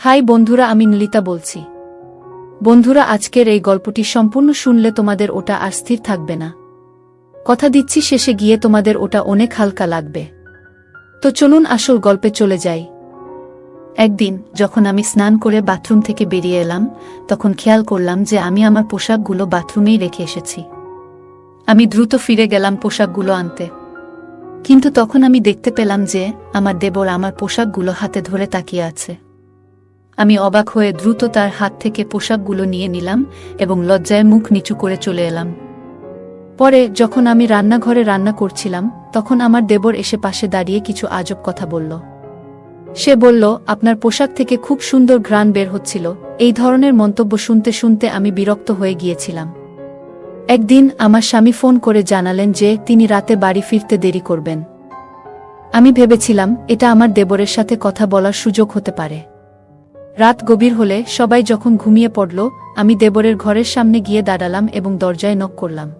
High বন্ধুরা, আমি নলিতা বলছি। বন্ধুরা, আজকের এই গল্পটি সম্পূর্ণ শুনলে তোমাদের ওটা আর স্থির থাকবে না। কথা দিচ্ছি, শেষে গিয়ে তোমাদের ওটা অনেক হালকা লাগবে। তো চলুন আসল গল্পে চলে যাই। একদিন, যখন আমি স্নান করে বাথরুম থেকে বেরিয়ে এলাম, তখন খেয়াল করলাম যে আমি আমার পোশাকগুলো বাথরুমেই রেখে এসেছি। আমি দ্রুত ফিরে গেলাম পোশাকগুলো আনতে। কিন্তু তখন আমি দেখতে পেলাম যে, আমার দেবর আমার পোশাকগুলো হাতে ধরে তাকিয়ে আছে। আমি অবাক হয়ে দ্রুত তার হাত থেকে পোশাকগুলো নিয়ে নিলাম এবং লজ্জায় মুখ নিচু করে চলে এলাম। পরে যখন আমি রান্নাঘরে রান্না করছিলাম, তখন আমার দেবর এসে পাশে দাঁড়িয়ে কিছু আজব কথা বলল। সে বলল, আপনার পোশাক থেকে খুব সুন্দর ঘ্রাণ বের হচ্ছিল। এই ধরনের মন্তব্য শুনতে শুনতে আমি বিরক্ত হয়ে গিয়েছিলাম। একদিন আমার স্বামী ফোন করে জানালেন যে তিনি রাতে বাড়ি ফিরতে দেরি করবেন। আমি ভেবেছিলাম, এটা আমার দেবরের সাথে কথা বলার সুযোগ হতে পারে। রাত গভীর হলে সবাই যখন ঘুমিয়ে পড়ল, আমি দেবরের ঘরের সামনে গিয়ে দাঁড়ালাম এবং দরজায় নক করলাম।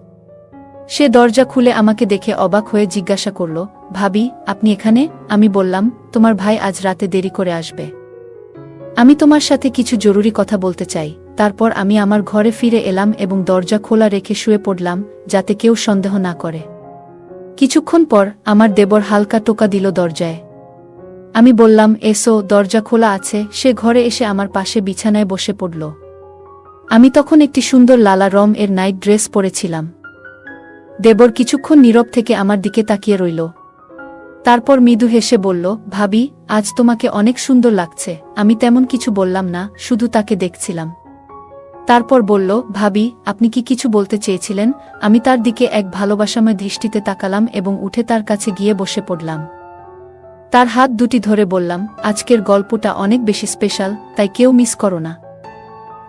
সে দরজা খুলে আমাকে দেখে অবাক হয়ে জিজ্ঞাসা করল, ভাবি, আপনি এখানে? আমি বললাম, তোমার ভাই আজ রাতে দেরি করে আসবে। আমি তোমার সাথে কিছু জরুরি কথা বলতে চাই। তারপর আমি আমার ঘরে ফিরে এলাম এবং দরজা খোলা রেখে শুয়ে পড়লাম, যাতে কেউ সন্দেহ না করে। কিছুক্ষণ পর আমার দেবর হালকা টোকা দিল দরজায়। আমি বললাম, এসো, দরজা খোলা আছে। সে ঘরে এসে আমার পাশে বিছানায় বসে পড়ল। আমি তখন একটি সুন্দর লালা রম এর নাইট ড্রেস পরেছিলাম। দেবর কিছুক্ষণ নীরব থেকে আমার দিকে তাকিয়ে রইল। তারপর মৃদু হেসে বলল, ভাবি, আজ তোমাকে অনেক সুন্দর লাগছে। আমি তেমন কিছু বললাম না, শুধু তাকে দেখছিলাম। তারপর বলল, ভাবি, আপনি কি কিছু বলতে চেয়েছিলেন? আমি তার দিকে এক ভালোবাসাময় দৃষ্টিতে তাকালাম এবং উঠে তার কাছে গিয়ে বসে পড়লাম। তার হাত দুটি ধরে বললাম, আজকের গল্পটা অনেক বেশি স্পেশাল, তাই কেউ মিস করো না।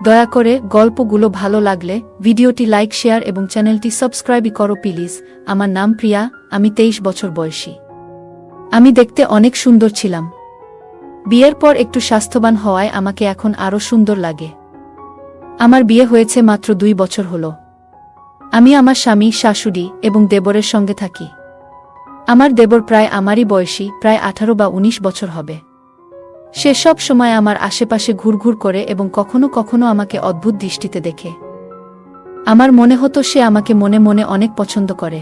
দয়া করে গল্পগুলো ভালো লাগলে ভিডিওটি লাইক, শেয়ার এবং চ্যানেলটি সাবস্ক্রাইবই করো প্লিজ। আমার নাম প্রিয়া, আমি তেইশ বছর বয়সী। আমি দেখতে অনেক সুন্দর ছিলাম। বিয়ের পর একটু স্বাস্থ্যবান হওয়ায় আমাকে এখন আরও সুন্দর লাগে। আমার বিয়ে হয়েছে মাত্র দুই বছর হল। আমি আমার স্বামী, শাশুড়ি এবং দেবরের সঙ্গে থাকি। আমার দেবর প্রায় আমারই বয়সী, প্রায় আঠারো বা ১৯ বছর হবে। সে সব সময় আমার আশেপাশে ঘুরঘুর করে এবং কখনো কখনো আমাকে অদ্ভুত দৃষ্টিতে দেখে। আমার মনে হতো সে আমাকে মনে মনে অনেক পছন্দ করে।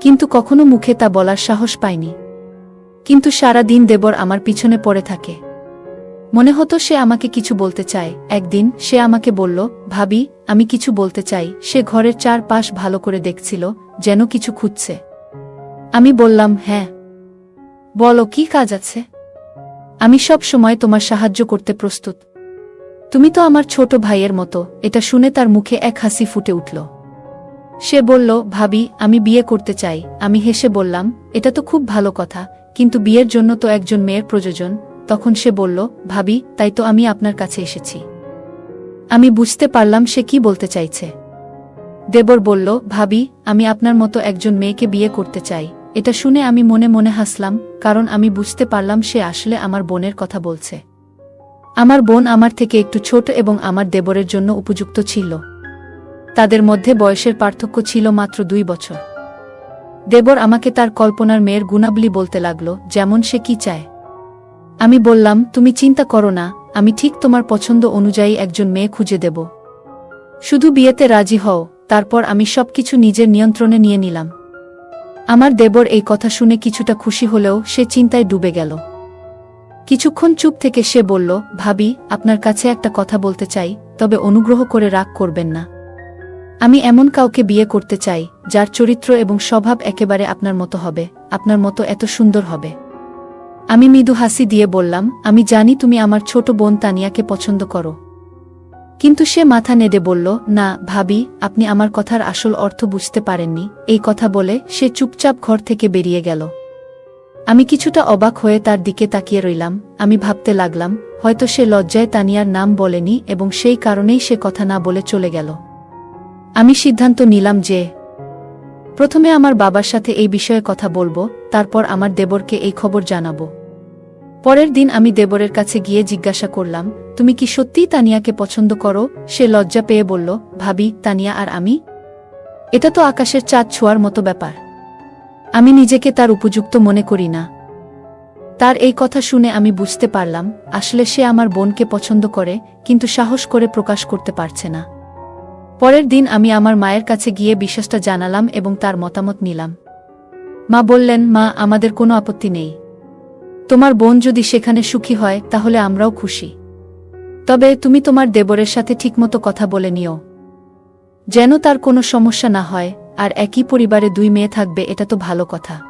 কিন্তু কখনো মুখে তা বলার সাহস পায়নি। কিন্তু সারা দিন দেবর আমার পিছনে পড়ে থাকে। মনে হতো সে আমাকে কিছু বলতে চায়। একদিন সে আমাকে বলল, ভাবি, আমি কিছু বলতে চাই। সে ঘরের চার পাশ ভালো করে দেখছিল, যেন কিছু খুঁজছে। আমি বললাম হ্যাঁ। বলো, কি কাজ আছে? আমি সব সময় তোমার সাহায্য করতে প্রস্তুত। তুমি তো আমার ছোট ভাইয়ের মতো। এটা শুনে তার মুখে এক হাসি ফুটে উঠল। সে বলল, ভাবি, আমি বিয়ে করতে চাই। আমি হেসে বললাম, এটা তো খুব ভালো কথা, কিন্তু বিয়ের জন্য তো একজন মেয়ের প্রয়োজন। তখন সে বলল, ভাবি, তাই তো আমি আপনার কাছে এসেছি। আমি বুঝতে পারলাম সে কি বলতে চাইছে। দেবর বলল, ভাবি, আমি আপনার মতো একজন মেয়েকে বিয়ে করতে চাই। এটা শুনে আমি মনে মনে হাসলাম, কারণ আমি বুঝতে পারলাম সে আসলে আমার বোনের কথা বলছে। আমার বোন আমার থেকে একটু ছোট এবং আমার দেবরের জন্য উপযুক্ত ছিল। তাদের মধ্যে বয়সের পার্থক্য ছিল মাত্র দুই বছর। দেবর আমাকে তার কল্পনার মেয়ের গুণাবলী বলতে লাগল, যেমন সে কি চায়। আমি বললাম, তুমি চিন্তা করো না, আমি ঠিক তোমার পছন্দ অনুযায়ী একজন মেয়ে খুঁজে দেব। শুধু বিয়েতে রাজি হও, তারপর আমি সবকিছু নিজের নিয়ন্ত্রণে নিয়ে নিলাম। আমার দেবর এই কথা শুনে কিছুটা খুশি হলেও সে চিন্তায় ডুবে গেল। কিছুক্ষণ চুপ থেকে সে বলল, ভাবি, আপনার কাছে একটা কথা বলতে চাই, তবে অনুগ্রহ করে রাগ করবেন না। আমি এমন কাউকে বিয়ে করতে চাই, যার চরিত্র এবং স্বভাব একেবারে আপনার মতো হবে, আপনার মতো এত সুন্দর হবে। আমি মৃদু হাসি দিয়ে বললাম, আমি জানি তুমি আমার ছোট বোন তানিয়াকে পছন্দ করো। কিন্তু সে মাথা নেড়ে বলল, না, ভাবি, আপনি আমার কথার আসল অর্থ বুঝতে পারেননি। এই কথা বলে সে চুপচাপ ঘর থেকে বেরিয়ে গেল। আমি কিছুটা অবাক হয়ে তার দিকে তাকিয়ে রইলাম। আমি ভাবতে লাগলাম, হয়তো সে লজ্জায় তানিয়ার নাম বলেনি এবং সেই কারণেই সে কথা না বলে চলে গেল। আমি সিদ্ধান্ত নিলাম যে, প্রথমে আমার বাবার সাথে এই বিষয়ে কথা বলব, তারপর আমার দেবরকে এই খবর জানাব। পরের দিন আমি দেবরের কাছে গিয়ে জিজ্ঞাসা করলাম, তুমি কি সত্যিই তানিয়াকে পছন্দ করো? সে লজ্জা পেয়ে বলল, ভাবি, তানিয়া আর আমি? এটা তো আকাশের চাঁদ ছোঁয়ার মতো ব্যাপার। আমি নিজেকে তার উপযুক্ত মনে করি না। তার এই কথা শুনে আমি বুঝতে পারলাম, আসলে সে আমার বোনকে পছন্দ করে, কিন্তু সাহস করে প্রকাশ করতে পারছে না। পরের দিন আমি আমার মায়ের কাছে গিয়ে বিশ্বাসটা জানালাম এবং তার মতামত নিলাম। মা বললেন, মা, আমাদের কোনো আপত্তি নেই। তোমার বোন যদি সেখানে সুখী হয়, তাহলে আমরাও খুশি। তবে তুমি তোমার দেবরের সাথে ঠিকমতো কথা বলে নিও। যেন তার কোনো সমস্যা না হয়, আর একই পরিবারে দুই মেয়ে থাকবে, এটা তো ভালো কথা।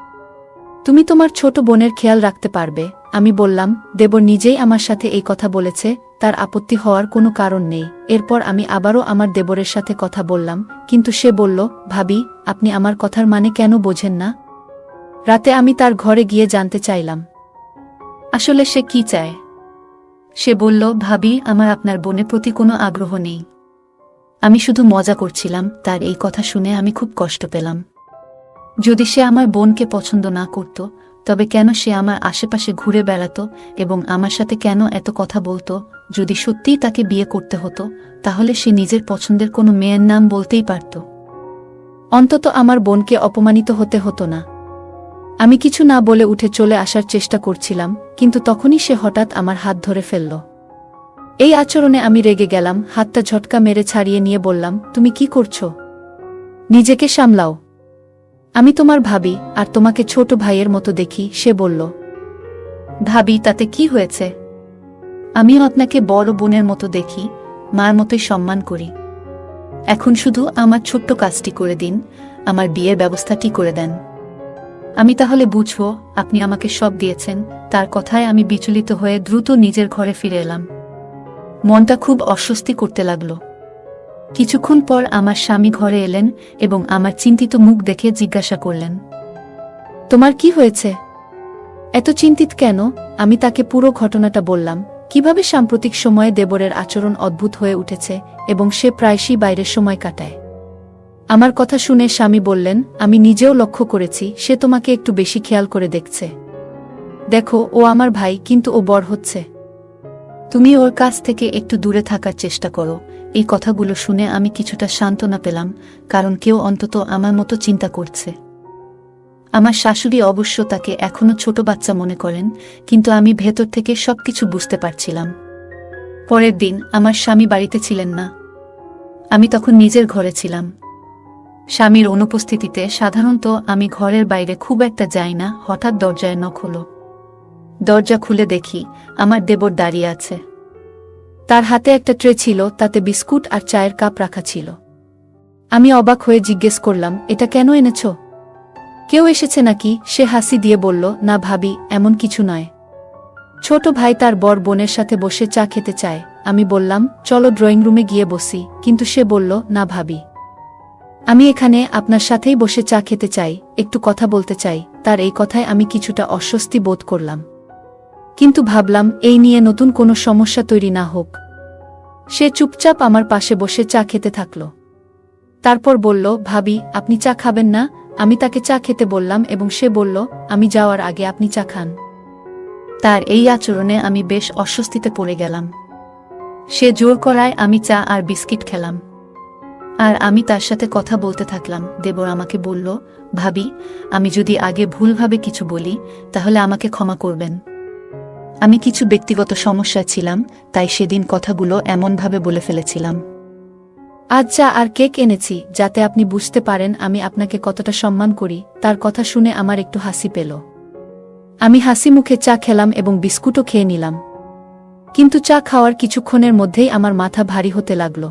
তুমি তোমার ছোট বোনের খেয়াল রাখতে পারবে। আমি বললাম, দেবর নিজেই আমার সাথে এই কথা বলেছে, তার আপত্তি হওয়ার কোনো কারণ নেই। এরপর আমি আবারও আমার দেবরের সাথে কথা বললাম, কিন্তু সে বলল, ভাবি, আপনি আমার কথার মানে কেন বোঝেন না? রাতে আমি তার ঘরে গিয়ে জানতে চাইলাম। আসলে সে কি চায়? সে বলল, ভাবি, আমার আপনার বোনের প্রতি কোনো আগ্রহ নেই। আমি শুধু মজা করছিলাম, তার এই কথা শুনে আমি খুব কষ্ট পেলাম। যদি সে আমার বোনকে পছন্দ না করত, তবে কেন সে আমার আশেপাশে ঘুরে বেড়াত এবং আমার সাথে কেন এত কথা বলতো? যদি সত্যিই তাকে বিয়ে করতে হতো, তাহলে সে নিজের পছন্দের কোনো মেয়ের নাম বলতেই পারত। অন্তত আমার বোনকে অপমানিত হতে হতো না। আমি কিছু না বলে উঠে চলে আসার চেষ্টা করছিলাম, কিন্তু তখনই সে হঠাৎ আমার হাত ধরে ফেলল। এই আচরণে আমি রেগে গেলাম, হাতটা ঝটকা মেরে ছাড়িয়ে নিয়ে বললাম, তুমি কি করছ? নিজেকে সামলাও। আমি তোমার ভাবি, আর তোমাকে ছোট ভাইয়ের মতো দেখি, সে বলল। ভাবি, তাতে কি হয়েছে? আমিও আপনাকে বড় বোনের মতো দেখি, মার মতোই সম্মান করি। এখন শুধু আমার ছোট্ট কাজটি করে দিন, আমার বিয়ের ব্যবস্থাটি করে দেন। আমি তাহলে বুঝব, আপনি আমাকে সব দিয়েছেন, তার কথায় আমি বিচলিত হয়ে দ্রুত নিজের ঘরে ফিরে এলাম। মনটা খুব অস্বস্তি করতে লাগল। কিছুক্ষণ পর আমার স্বামী ঘরে এলেন এবং আমার চিন্তিত মুখ দেখে জিজ্ঞাসা করলেন, তোমার কি হয়েছে? এত চিন্তিত কেন? আমি তাকে পুরো ঘটনাটা বললাম। কীভাবে সাম্প্রতিক সময়ে দেবরের আচরণ অদ্ভুত হয়ে উঠেছে এবং সে প্রায়শই বাইরের সময় কাটায়? আমার কথা শুনে স্বামী বললেন, আমি নিজেও লক্ষ্য করেছি, সে তোমাকে একটু বেশি খেয়াল করে দেখছে। দেখো, ও আমার ভাই, কিন্তু ও বড় হচ্ছে। তুমি ওর কাছ থেকে একটু দূরে থাকার চেষ্টা করো। এই কথাগুলো শুনে আমি কিছুটা সান্ত্বনা পেলাম, কারণ কেউ অন্তত আমার মতো চিন্তা করছে। আমার শাশুড়ি অবশ্য তাকে এখনও ছোট বাচ্চা মনে করেন, কিন্তু আমি ভেতর থেকে সব কিছু বুঝতে পারছিলাম। পরের দিন, আমার স্বামী বাড়িতে ছিলেন না। আমি তখন নিজের ঘরে ছিলাম। স্বামীর অনুপস্থিতিতে সাধারণত আমি ঘরের বাইরে খুব একটা যাই না, হঠাৎ দরজায় নখ হলো। দরজা খুলে দেখি আমার দেবর দাঁড়িয়ে আছে। তার হাতে একটা ট্রে ছিল, তাতে বিস্কুট আর চায়ের কাপ রাখা ছিল। আমি অবাক হয়ে জিজ্ঞেস করলাম, এটা কেন এনেছ? কেউ এসেছে নাকি? সে হাসি দিয়ে বলল, না ভাবি, এমন কিছু নয়। ছোট ভাই তার বর বোনের সাথে বসে চা খেতে চায়। আমি বললাম, চলো ড্রয়িং রুমে গিয়ে বসি। কিন্তু সে বলল, না ভাবি। আমি এখানে আপনার সাথেই বসে চা খেতে চাই, একটু কথা বলতে চাই, তার এই কথায় আমি কিছুটা অস্বস্তি বোধ করলাম। কিন্তু ভাবলাম, এই নিয়ে নতুন কোনো সমস্যা তৈরি না হোক। সে চুপচাপ আমার পাশে বসে চা খেতে থাকল। তারপর বলল, ভাবি, আপনি চা খাবেন না? আমি তাকে চা খেতে বললাম এবং সে বলল, আমি যাওয়ার আগে আপনি চা খান। তার এই আচরণে আমি বেশ অস্বস্তিতে পড়ে গেলাম। সে জোর করায় আমি চা আর বিস্কিট খেলাম। আর আমি তার সাথে কথা বলতে থাকলাম। দেবর আমাকে বলল, ভাবি, আমি যদি আগে ভুলভাবে কিছু বলি, তাহলে আমাকে ক্ষমা করবেন। আমি কিছু ব্যক্তিগত সমস্যা ছিলাম, তাই সেদিন কথাগুলো এমনভাবে বলে ফেলেছিলাম। আজ চা আর কেক এনেছি, যাতে আপনি বুঝতে পারেন আমি আপনাকে কতটা সম্মান করি, তার কথা শুনে আমার একটু হাসি পেল। আমি হাসি মুখে চা খেলাম এবং বিস্কুটও খেয়ে নিলাম। কিন্তু চা খাওয়ার কিছুক্ষণের মধ্যেই আমার মাথা ভারী হতে লাগল।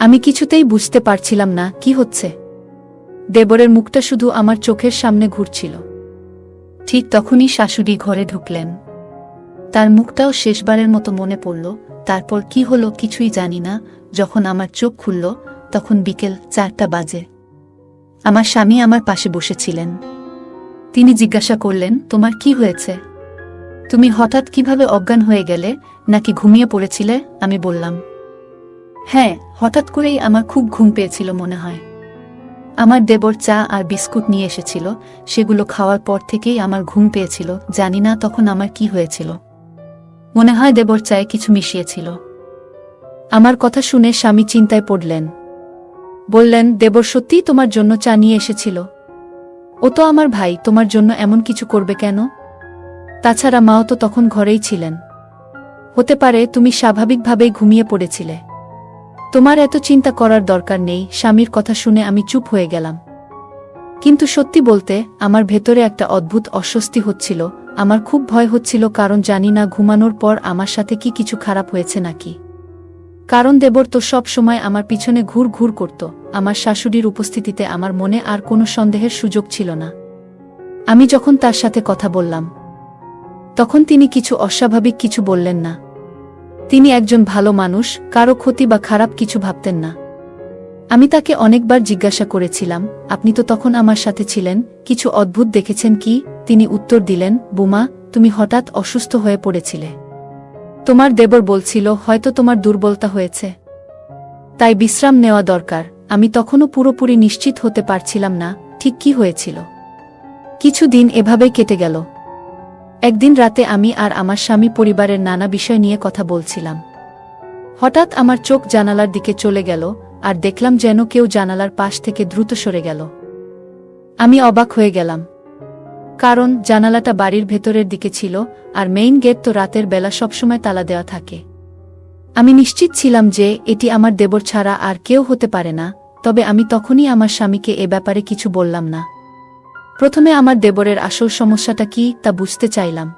আমি কিছুতেই বুঝতে পারছিলাম না কি হচ্ছে। দেবরের মুখটা শুধু আমার চোখের সামনে ঘুরছিল। ঠিক তখনই শাশুড়ি ঘরে ঢুকলেন। তার মুখটাও শেষবারের মতো মনে পড়ল, তারপর কি হলো কিছুই জানি না, যখন আমার চোখ খুলল, তখন বিকেল চারটা বাজে। আমার স্বামী আমার পাশে বসেছিলেন। তিনি জিজ্ঞাসা করলেন, তোমার কি হয়েছে? তুমি হঠাৎ কীভাবে অজ্ঞান হয়ে গেলে, নাকি ঘুমিয়ে পড়েছিলে? আমি বললাম হ্যাঁ হঠাৎ করেই আমার খুব ঘুম পেয়েছিল মনে হয়। আমার দেবর চা আর বিস্কুট নিয়ে এসেছিল, সেগুলো খাওয়ার পর থেকেই আমার ঘুম পেয়েছিল, জানি না তখন আমার কি হয়েছিল। মনে হয় দেবর চায়ে কিছু মিশিয়েছিল। আমার কথা শুনে স্বামী চিন্তায় পড়লেন। বললেন, দেবর, সত্যিই তোমার জন্য চা নিয়ে এসেছিল? ও তো আমার ভাই, তোমার জন্য এমন কিছু করবে কেন? তাছাড়া মাও তো তখন ঘরেই ছিলেন। হতে পারে তুমি স্বাভাবিকভাবেই ঘুমিয়ে পড়েছিলে। তোমার এত চিন্তা করার দরকার নেই, স্বামীর কথা শুনে আমি চুপ হয়ে গেলাম। কিন্তু সত্যি বলতে, আমার ভেতরে একটা অদ্ভুত অস্বস্তি হচ্ছিল, আমার খুব ভয় হচ্ছিল কারণ জানি না ঘুমানোর পর আমার সাথে কি কিছু খারাপ হয়েছে নাকি। কারণ দেবর তো সব সময় আমার পিছনে ঘুর ঘুর করত, আমার শাশুড়ির উপস্থিতিতে আমার মনে আর কোনো সন্দেহের সুযোগ ছিল না। আমি যখন তার সাথে কথা বললাম, তখন তিনি কিছু অস্বাভাবিক কিছু বললেন না। তিনি একজন ভালো মানুষ, কারও ক্ষতি বা খারাপ কিছু ভাবতেন না। আমি তাকে অনেকবার জিজ্ঞাসা করেছিলাম, আপনি তো তখন আমার সাথে ছিলেন, কিছু অদ্ভুত দেখেছেন কি? তিনি উত্তর দিলেন, বুমা, তুমি হঠাৎ অসুস্থ হয়ে পড়েছিলে। তোমার দেবর বলছিল, হয়তো তোমার দুর্বলতা হয়েছে। তাই বিশ্রাম নেওয়া দরকার। আমি তখনও পুরোপুরি নিশ্চিত হতে পারছিলাম না, ঠিক কি হয়েছিল। কিছু দিন এভাবেই কেটে গেল। একদিন রাতে আমি আর আমার স্বামী পরিবারের নানা বিষয় নিয়ে কথা বলছিলাম। হঠাৎ আমার চোখ জানালার দিকে চলে গেল আর দেখলাম যেন কেউ জানালার পাশ থেকে দ্রুত সরে গেল। আমি অবাক হয়ে গেলাম। কারণ জানালাটা বাড়ির ভেতরের দিকে ছিল আর মেইন গেট তো রাতের বেলা সবসময় তালা দেওয়া থাকে। আমি নিশ্চিত ছিলাম যে এটি আমার দেবর ছাড়া আর কেউ হতে পারে না, তবে আমি তখনই আমার স্বামীকে এ ব্যাপারে কিছু বললাম না। প্রথমে আমার দেবরের আসল সমস্যাটা কি তা বুঝতে চাইলাম।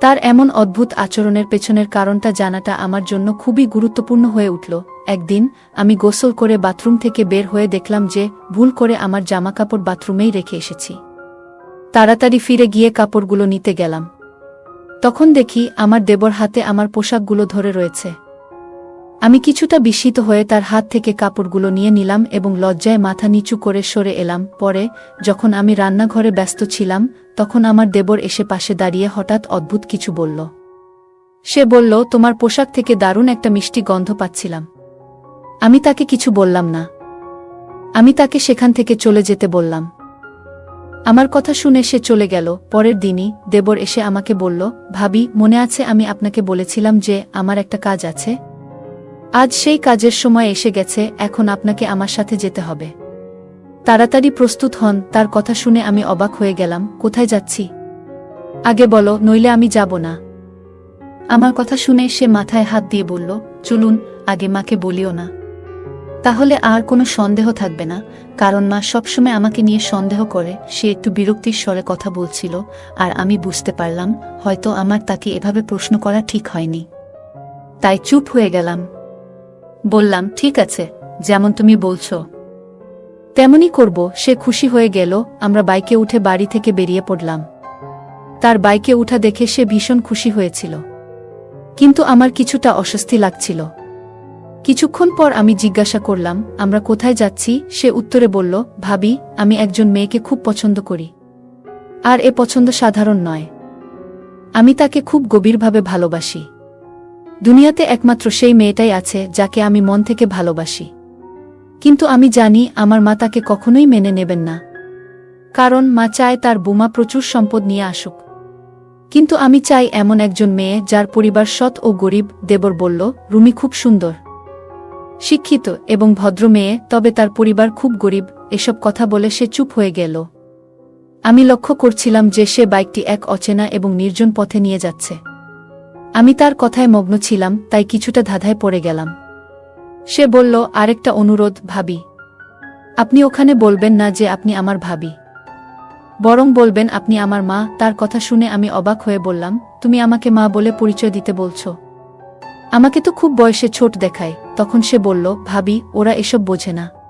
তার এমন অদ্ভুত আচরণের পেছনের কারণটা জানাটা আমার জন্য খুবই গুরুত্বপূর্ণ হয়ে উঠল। একদিন আমি গোসল করে বাথরুম থেকে বের হয়ে দেখলাম যে ভুল করে আমার জামাকাপড় বাথরুমেই রেখে এসেছি। তাড়াতাড়ি ফিরে গিয়ে কাপড়গুলো নিতে গেলাম। তখন দেখি আমার দেবর হাতে আমার পোশাকগুলো ধরে রয়েছে। আমি কিছুটা বিস্মিত হয়ে তার হাত থেকে কাপড়গুলো নিয়ে নিলাম এবং লজ্জায় মাথা নিচু করে সরে এলাম। পরে, যখন আমি রান্নাঘরে ব্যস্ত ছিলাম, তখন আমার দেবর এসে পাশে দাঁড়িয়ে হঠাৎ অদ্ভুত কিছু বলল। সে বলল, তোমার পোশাক থেকে দারুণ একটা মিষ্টি গন্ধ পাচ্ছিলাম। আমি তাকে কিছু বললাম না। আমি তাকে সেখান থেকে চলে যেতে বললাম। আমার কথা শুনে সে চলে গেল। পরের দিনই দেবর এসে আমাকে বলল, ভাবি, মনে আছে আমি আপনাকে বলেছিলাম যে আমার একটা কাজ আছে? আজ সেই কাজের সময় এসে গেছে, এখন আপনাকে আমার সাথে যেতে হবে। তাড়াতাড়ি প্রস্তুত হন, তার কথা শুনে আমি অবাক হয়ে গেলাম, কোথায় যাচ্ছি? আগে বলো, নইলে আমি যাব না। আমার কথা শুনে সে মাথায় হাত দিয়ে বলল, চলুন, আগে মাকে বলিও না। তাহলে আর কোনো সন্দেহ থাকবে না, কারণ মা সবসময় আমাকে নিয়ে সন্দেহ করে, সে একটু বিরক্তির স্বরে কথা বলছিল, আর আমি বুঝতে পারলাম, হয়তো আমার তাকে এভাবে প্রশ্ন করা ঠিক হয়নি। তাই চুপ হয়ে গেলাম। বললাম, ঠিক আছে, যেমন তুমি বলছো। তেমনই করব, সে খুশি হয়ে গেল, আমরা বাইকে উঠে বাড়ি থেকে বেরিয়ে পড়লাম। তার বাইকে উঠা দেখে সে ভীষণ খুশি হয়েছিল। কিন্তু আমার কিছুটা অস্বস্তি লাগছিল। কিছুক্ষণ পর আমি জিজ্ঞাসা করলাম, আমরা কোথায় যাচ্ছি? সে উত্তরে বলল, ভাবি, আমি একজন মেয়েকে খুব পছন্দ করি। আর এ পছন্দ সাধারণ নয়। আমি তাকে খুব গভীরভাবে ভালোবাসি। দুনিয়াতে একমাত্র সেই মেয়েটাই আছে যাকে আমি মন থেকে ভালোবাসি। কিন্তু আমি জানি আমার মা তাকে কখনোই মেনে নেবেন না। কারণ মা চায় তার বোমা প্রচুর সম্পদ নিয়ে আসুক। কিন্তু আমি চাই এমন একজন মেয়ে যার পরিবার সৎ ও গরিব, দেবর বলল, রুমি খুব সুন্দর। শিক্ষিত এবং ভদ্র মেয়ে, তবে তার পরিবার খুব গরিব, এসব কথা বলে সে চুপ হয়ে গেল। আমি লক্ষ্য করছিলাম যে সে বাইকটি এক অচেনা এবং নির্জন পথে নিয়ে যাচ্ছে। আমি তার কথায় মগ্ন ছিলাম, তাই কিছুটা ধাঁধায় পড়ে গেলাম। সে বলল, আরেকটা অনুরোধ, ভাবি। আপনি ওখানে বলবেন না যে আপনি আমার ভাবি। বরং বলবেন, আপনি আমার মা। তার কথা শুনে আমি অবাক হয়ে বললাম, তুমি আমাকে মা বলে পরিচয় দিতে বলছো। আমাকে তো খুব বয়সে ছোট দেখায়। তখন সে বলল, ভাবি, ওরা এসব বোঝে না।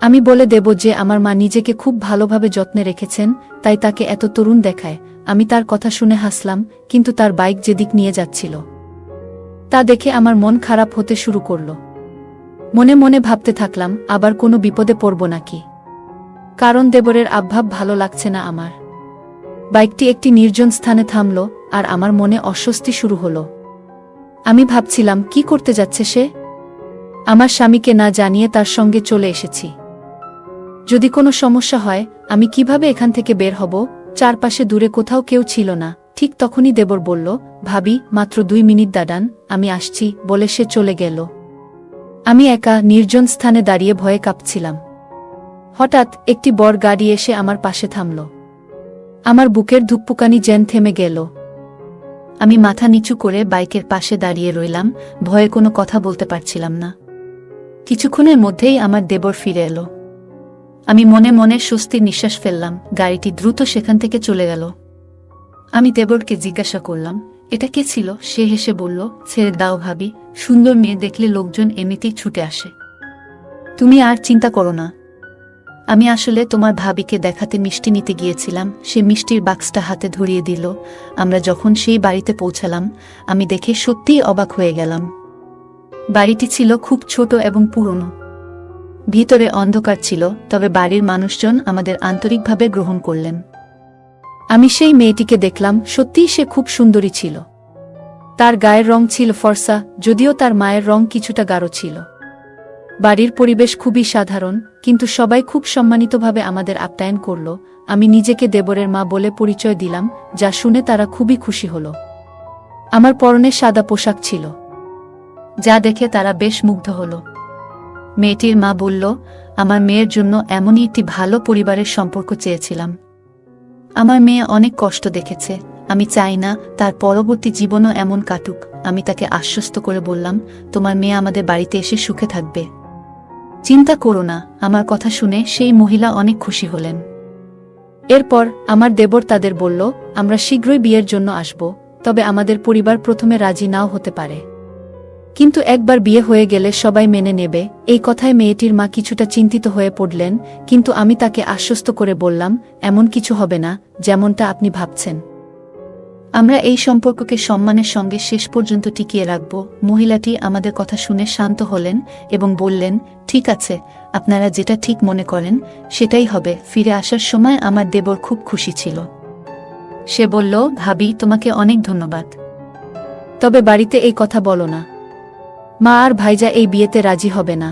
আমি বলে দেব যে আমার মা নিজেকে খুব ভালোভাবে যত্নে রেখেছেন, তাই তাকে এত তরুণ দেখায়। আমি তার কথা শুনে হাসলাম, কিন্তু তার বাইক যেদিক নিয়ে যাচ্ছিল, তা দেখে আমার মন খারাপ হতে শুরু করল। মনে মনে ভাবতে থাকলাম, আবার কোনো বিপদে পড়ব নাকি? কারণ দেবরের আবভাব ভালো লাগছে না আমার। বাইকটি একটি নির্জন স্থানে থামল, আর আমার মনে অস্বস্তি শুরু হলো। আমি ভাবছিলাম, কি করতে যাচ্ছে সে? আমার স্বামীকে না জানিয়ে তার সঙ্গে চলে এসেছি। যদি কোনো সমস্যা হয়, আমি কীভাবে এখান থেকে বের হব? চারপাশে দূরে কোথাও কেউ ছিল না। ঠিক তখনই দেবর বলল, ভাবি, মাত্র দুই মিনিট দাঁড়ান, আমি আসছি, বলে সে চলে গেল। আমি একা নির্জন স্থানে দাঁড়িয়ে ভয়ে কাঁপছিলাম। হঠাৎ একটি বর গাড়ি এসে আমার পাশে থামল। আমার বুকের ধুকপুকানি যেন থেমে গেল। আমি মাথা নিচু করে বাইকের পাশে দাঁড়িয়ে রইলাম, ভয়ে কোনো কথা বলতে পারছিলাম না। কিছুক্ষণের মধ্যেই আমার দেবর ফিরে এলো। আমি মনে মনে স্বস্তির নিঃশ্বাস ফেললাম, গাড়িটি দ্রুত সেখান থেকে চলে গেল। আমি দেবরকে জিজ্ঞাসা করলাম, এটা কে ছিল? সে হেসে বলল, ছেড়ে দাও ভাবি, সুন্দর মেয়ে দেখলে লোকজন এমনিতেই ছুটে আসে। তুমি আর চিন্তা করো না। আমি আসলে তোমার ভাবিকে দেখাতে মিষ্টি নিতে গিয়েছিলাম, সে মিষ্টির বাক্সটা হাতে ধরিয়ে দিল। আমরা যখন সেই বাড়িতে পৌঁছালাম, আমি দেখে সত্যিই অবাক হয়ে গেলাম। বাড়িটি ছিল খুব ছোট এবং পুরনো। ভিতরে অন্ধকার ছিল, তবে বাড়ির মানুষজন আমাদের আন্তরিকভাবে গ্রহণ করলেন। আমি সেই মেয়েটিকে দেখলাম, সত্যিই সে খুব সুন্দরী ছিল। তার গায়ের রং ছিল ফর্সা, যদিও তার মায়ের রং কিছুটা গাঢ় ছিল। বাড়ির পরিবেশ খুবই সাধারণ, কিন্তু সবাই খুব সম্মানিতভাবে আমাদের আপ্যায়ন করল, আমি নিজেকে দেবরের মা বলে পরিচয় দিলাম, যা শুনে তারা খুবই খুশি হল। আমার পরনে সাদা পোশাক ছিল, যা দেখে তারা বেশ মুগ্ধ হল। মেয়েটির মা বলল, আমার মেয়ের জন্য এমনই একটি ভালো পরিবারের সম্পর্ক চেয়েছিলাম। আমার মেয়ে অনেক কষ্ট দেখেছে। আমি চাই না তার পরবর্তী জীবনও এমন কাটুক। আমি তাকে আশ্বস্ত করে বললাম, তোমার মেয়ে আমাদের বাড়িতে এসে সুখে থাকবে। চিন্তা করো না। আমার কথা শুনে সেই মহিলা অনেক খুশি হলেন। এরপর আমার দেবর তাদের বলল, আমরা শীঘ্রই বিয়ের জন্য আসব। তবে আমাদের পরিবার প্রথমে রাজি নাও হতে পারে। কিন্তু একবার বিয়ে হয়ে গেলে সবাই মেনে নেবে। এই কথায় মেয়েটির মা কিছুটা চিন্তিত হয়ে পড়লেন, কিন্তু আমি তাকে আশ্বস্ত করে বললাম, এমন কিছু হবে না, যেমনটা আপনি ভাবছেন। আমরা এই সম্পর্ককে সম্মানের সঙ্গে শেষ পর্যন্ত টিকিয়ে রাখব। মহিলাটি আমাদের কথা শুনে শান্ত হলেন এবং বললেন, ঠিক আছে, আপনারা যেটা ঠিক মনে করেন, সেটাই হবে। ফিরে আসার সময় আমার দেবর খুব খুশি ছিল। সে বলল, ভাবি, তোমাকে অনেক ধন্যবাদ। তবে বাড়িতে এই কথা বলো না। মা আর ভাইজা এই বিয়েতে রাজি হবে না।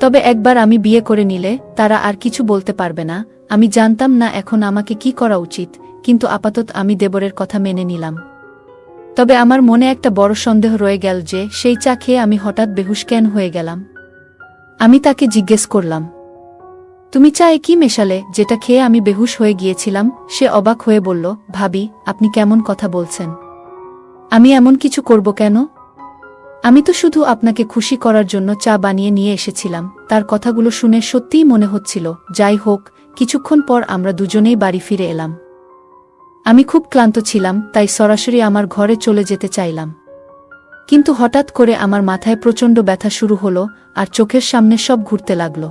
তবে একবার আমি বিয়ে করে নিলে তারা আর কিছু বলতে পারবে না। আমি জানতাম না এখন আমাকে কি করা উচিত, কিন্তু আপাতত আমি দেবরের কথা মেনে নিলাম। তবে আমার মনে একটা বড় সন্দেহ রয়ে গেল যে সেই চা খেয়ে আমি হঠাৎ বেহুশ কেন হয়ে গেলাম। আমি তাকে জিজ্ঞেস করলাম, তুমি চায়ে কি মেশালে? যেটা খেয়ে আমি বেহুশ হয়ে গিয়েছিলাম, সে অবাক হয়ে বলল, ভাবি, আপনি কেমন কথা বলছেন। আমি এমন কিছু করব কেন? আমি তো শুধু আপনাকে খুশি করার জন্য চা বানিয়ে নিয়ে এসেছিলাম। তার কথাগুলো শুনে সত্যিই মনে হচ্ছিল, যাই হোক, কিছুক্ষণ পর আমরা দুজনেই বাড়ি ফিরে এলাম। আমি খুব ক্লান্ত ছিলাম, তাই সরাসরি আমার ঘরে চলে যেতে চাইলাম। কিন্তু হঠাৎ করে আমার মাথায় প্রচণ্ড ব্যথা শুরু হলো, আর চোখের সামনে সব ঘুরতে লাগল।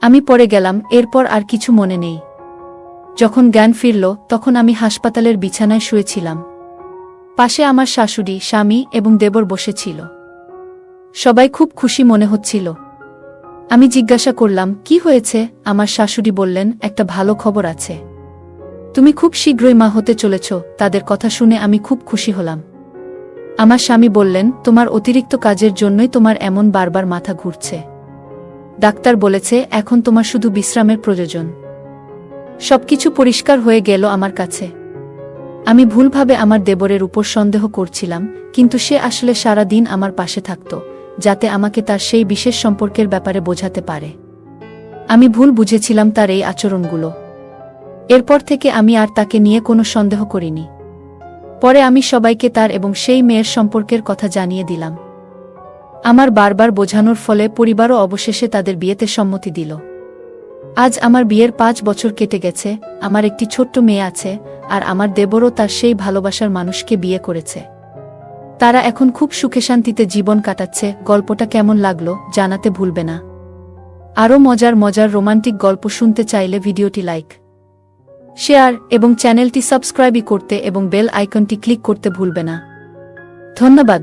আমি পড়ে গেলাম, এরপর আর কিছু মনে নেই। যখন জ্ঞান ফিরল, তখন আমি হাসপাতালের বিছানায় শুয়েছিলাম। পাশে আমার শাশুড়ি, স্বামী এবং দেবর বসেছিল। সবাই খুব খুশি মনে হচ্ছিল। আমি জিজ্ঞাসা করলাম, কি হয়েছে? আমার শাশুড়ি বললেন, একটা ভালো খবর আছে। তুমি খুব শীঘ্রই মা হতে চলেছ, তাদের কথা শুনে আমি খুব খুশি হলাম। আমার স্বামী বললেন, তোমার অতিরিক্ত কাজের জন্যই তোমার এমন বারবার মাথা ঘুরছে। ডাক্তার বলেছে, এখন তোমার শুধু বিশ্রামের প্রয়োজন। সবকিছু পরিষ্কার হয়ে গেল আমার কাছে। আমি ভুলভাবে আমার দেবরের উপর সন্দেহ করছিলাম, কিন্তু সে আসলে সারা দিন আমার পাশে থাকত, যাতে আমাকে তার সেই বিশেষ সম্পর্কের ব্যাপারে বোঝাতে পারে। আমি ভুল বুঝেছিলাম তার এই আচরণগুলো। এরপর থেকে আমি আর তাকে নিয়ে কোনো সন্দেহ করিনি। পরে আমি সবাইকে তার এবং সেই মেয়ের সম্পর্কের কথা জানিয়ে দিলাম। আমার বারবার বোঝানোর ফলে পরিবারও অবশেষে তাদের বিয়েতে সম্মতি দিল। আজ আমার বিয়ের পাঁচ বছর কেটে গেছে, আমার একটি ছোট্ট মেয়ে আছে, আর আমার দেবরও তার সেই ভালোবাসার মানুষকে বিয়ে করেছে। তারা এখন খুব সুখে শান্তিতে জীবন কাটাচ্ছে, গল্পটা কেমন লাগল জানাতে ভুলবে না। আরও মজার মজার রোমান্টিক গল্প শুনতে চাইলে ভিডিওটি লাইক, শেয়ার এবং চ্যানেলটি সাবস্ক্রাইবই করতে এবং বেল আইকনটি ক্লিক করতে ভুলবে না। ধন্যবাদ।